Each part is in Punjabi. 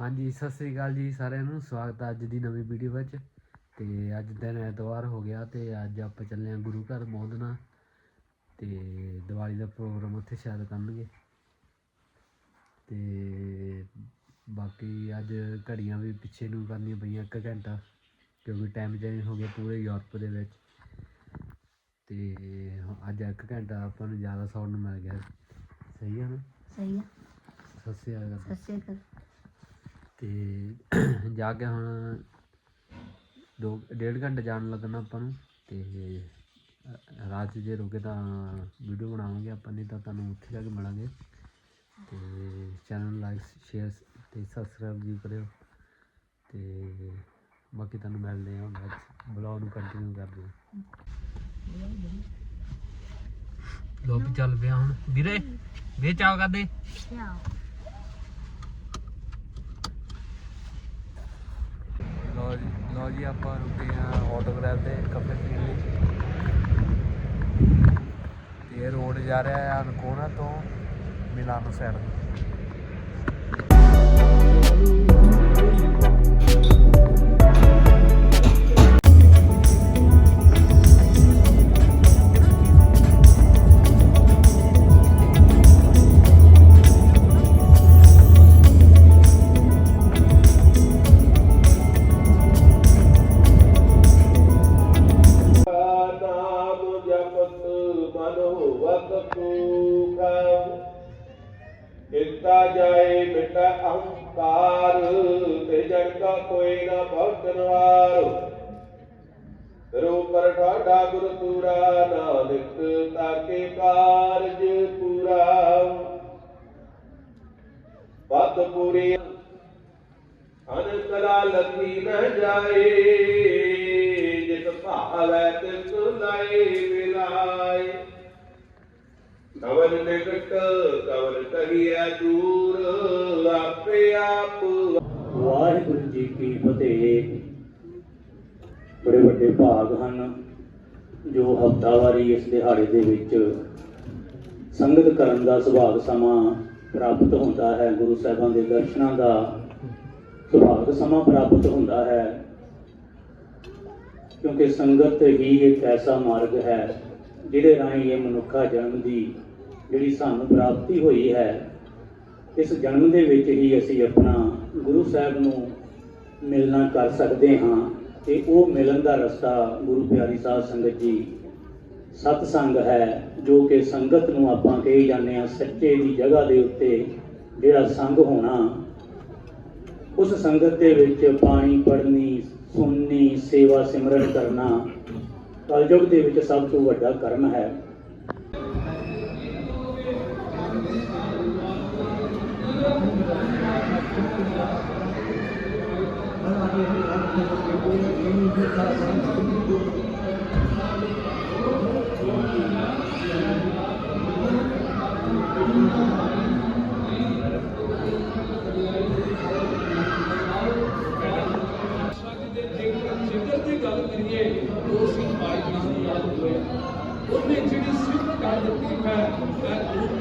ਹਾਂਜੀ ਸਤਿ ਸ੍ਰੀ ਅਕਾਲ ਜੀ ਸਾਰਿਆਂ ਨੂੰ। ਸਵਾਗਤ ਹੈ ਅੱਜ ਦੀ ਨਵੀਂ ਵੀਡੀਓ ਵਿੱਚ। ਤੇ ਅੱਜ ਦਿਨ ਐਤਵਾਰ ਹੋ ਗਿਆ ਤੇ ਅੱਜ ਆਪਾਂ ਚੱਲੇ ਹਾਂ ਗੁਰੂ ਘਰ ਮੋਦਨਾ ਤੇ ਦੀਵਾਲੀ ਦਾ ਪ੍ਰੋਗਰਾਮ ਉੱਥੇ ਸ਼ਾਇਦ ਕਰਨਗੇ। ਤੇ ਬਾਕੀ ਅੱਜ ਘੜੀਆਂ ਵੀ ਪਿੱਛੇ ਨੂੰ ਕਰਨੀਆਂ ਪਈਆਂ ਇੱਕ ਘੰਟਾ ਕਿਉਂਕਿ ਟਾਈਮ ਚੇਂਜ ਹੋ ਗਿਆ ਪੂਰੇ ਯੂਰਪ ਦੇ ਵਿੱਚ। ਤੇ ਅੱਜ ਇੱਕ ਘੰਟਾ ਆਪਾਂ ਨੂੰ ਜ਼ਿਆਦਾ ਸਾਊਂਡ ਮਿਲ ਗਿਆ। ਸਹੀ ਹੈ ਨਾ? ਸਹੀ ਆ। ਅਕਾਲ। ਸਤਿ ਸ਼੍ਰੀ ਅਕਾਲ। ਤੇ ਜਾ ਕੇ ਹੁਣ ਦੋ ਡੇਢ ਘੰਟੇ ਜਾਣ ਲੱਗਣਾ ਆਪਾਂ ਨੂੰ ਤੇ ਰਾਤ 'ਚ ਜੇ ਰੁਕੇ ਤਾਂ ਵੀਡੀਓ ਬਣਾਵਾਂਗੇ ਆਪਾਂ ਨਹੀਂ ਤਾਂ ਤੁਹਾਨੂੰ ਉੱਥੇ ਜਾ ਕੇ ਮਿਲਾਂਗੇ। ਤੇ ਚੈਨਲ ਲਾਈਕ ਸ਼ੇਅਰ ਤੇ ਸਬਸਕ੍ਰਾਈਬ ਵੀ ਕਰਿਓ। ਤੇ ਬਾਕੀ ਤੁਹਾਨੂੰ ਮਿਲਦੇ ਹਾਂ ਨੈਕਸਟ ਬਲੌਗ ਨੂੰ ਕੰਟੀਨਿਊ ਕਰਦੇ ਹਾਂ। ਲੋ ਵੀ ਚੱਲ ਪਿਆ ਹੁਣ। ਵੀਰੇ ਵੇ ਚਾਹ ਕਰਦੇ ਕਿਆ ਲੋ ਜੀ, ਆਪਾਂ ਰੁਕੇ ਆ ਆਟੋਗ੍ਰਾਫ ਤੇ ਕਾਫੇ ਪੀਣ ਲਈ ਤੇ ਇਹ ਰੋਡ ਜਾ ਰਿਹਾ ਹੈ ਅਨਕੋਨਾ ਤੋਂ ਮਿਲਾਨੋ ਸਾਈਡ ਨੂੰ ਦਿੱਤਾ ਜਾਏ ਮਿਟਾ ਅਹੰਕਾਰ, ਤੇ ਜਨ ਕਾ ਕੋਈ ਨਾ ਭਗਤਨਵਾਰ ਰੂਪ ਪਰ ਗੁਰ ਤੂਰਾ ਨਾਨਕ ਤਾਕੇ ਕਾਰਜ ਪੂਰਾ। ਪਤ ਪੂਰੀ ਅਨ ਕਲਾ ਨ ਜਾਏ ਜਿਤ ਭਾਵੈ ਤਿਸ ਲਾਏ। ਕਵਨ ਨਿਕਟ ਕਵਨ ਕਹੀਐ ਦੂਰ ਆਪੇ ਆਪ ਵਾਹਿਗੁਰੂ ਜੀ ਕੀ ਫਤਿਹ। ਬੜੇ ਵੱਡੇ ਭਾਗ ਹਨ ਜੋ ਹਫਤਾਵਾਰੀ ਇਸ ਦਿਹਾੜੇ ਦੇ ਵਿੱਚ ਸੰਗਤ ਕਰਨ ਦਾ ਸੁਭਾਗ ਸਮਾਂ ਪ੍ਰਾਪਤ ਹੁੰਦਾ ਹੈ। ਗੁਰੂ ਸਾਹਿਬਾਂ ਦੇ ਦਰਸ਼ਨਾਂ ਦਾ ਸੁਭਾਗ ਸਮਾਂ ਪ੍ਰਾਪਤ ਹੁੰਦਾ ਹੈ। ਕਿਉਂਕਿ ਸੰਗਤ ਹੀ ਇੱਕ ਐਸਾ ਮਾਰਗ ਹੈ ਜਿਹਦੇ ਰਾਹੀਂ ਇਹ ਮਨੁੱਖਾ ਜਨਮ ਦੀ ਜਿਹੜੀ ਸਾਨੂੰ ਪ੍ਰਾਪਤੀ ਹੋਈ ਹੈ, ਇਸ ਜਨਮ ਦੇ ਵਿੱਚ ਹੀ ਅਸੀਂ ਆਪਣਾ ਗੁਰੂ ਸਾਹਿਬ ਨੂੰ ਮਿਲਣਾ ਕਰ ਸਕਦੇ ਹਾਂ ਤੇ ਉਹ ਮਿਲਣ ਦਾ ਰਸਤਾ ਗੁਰੂ ਪਿਆਰੀ ਸਾਧ ਸੰਗਤ ਜੀ ਸਤ ਸੰਗ ਹੈ, ਜੋ ਕਿ ਸੰਗਤ ਨੂੰ ਆਪਾਂ ਕਹੀ ਜਾਂਦੇ ਆ ਸੱਚੇ ਦੀ ਜਗ੍ਹਾ ਦੇ ਉੱਤੇ ਜਿਹੜਾ ਸੰਗ ਹੋਣਾ। ਉਸ ਸੰਗਤ ਦੇ ਵਿੱਚ ਬਾਣੀ ਪੜ੍ਹਨੀ, ਸੁਣਨੀ, ਸੇਵਾ ਸਿਮਰਨ ਕਰਨਾ, ਕਲਯੁਗ ਦੇ ਵਿੱਚ ਸਭ ਤੋਂ ਵੱਡਾ ਕਰਮ ਹੈ। ਉਹਨੇ ਜਿਹੜੀ ਸਿਫਤ ਕਰ ਦਿੱਤੀ ਹੈ ਮੈਂ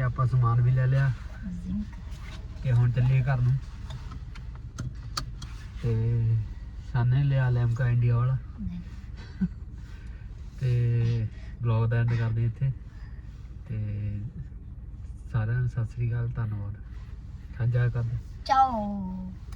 ਆਪਾਂ ਸਮਾਨ ਵੀ ਲੈ ਲਿਆ ਕਿ ਹੁਣ ਚੱਲੀਏ ਘਰ ਨੂੰ। ਤੇ ਸਾਨੇ ਲਿਆ ਲੈਮਕਾ ਇੰਡੀਆ ਵਾਲਾ। ਤੇ ਬਲੌਗ ਦਾ ਐਂਡ ਕਰਦੇ ਇੱਥੇ। ਤੇ ਸਾਰਿਆਂ ਨੂੰ ਸਤਿ ਸ੍ਰੀ ਅਕਾਲ ਧੰਨਵਾਦ। ਸਾਂਝਾ ਕਰਦੇ Ciao.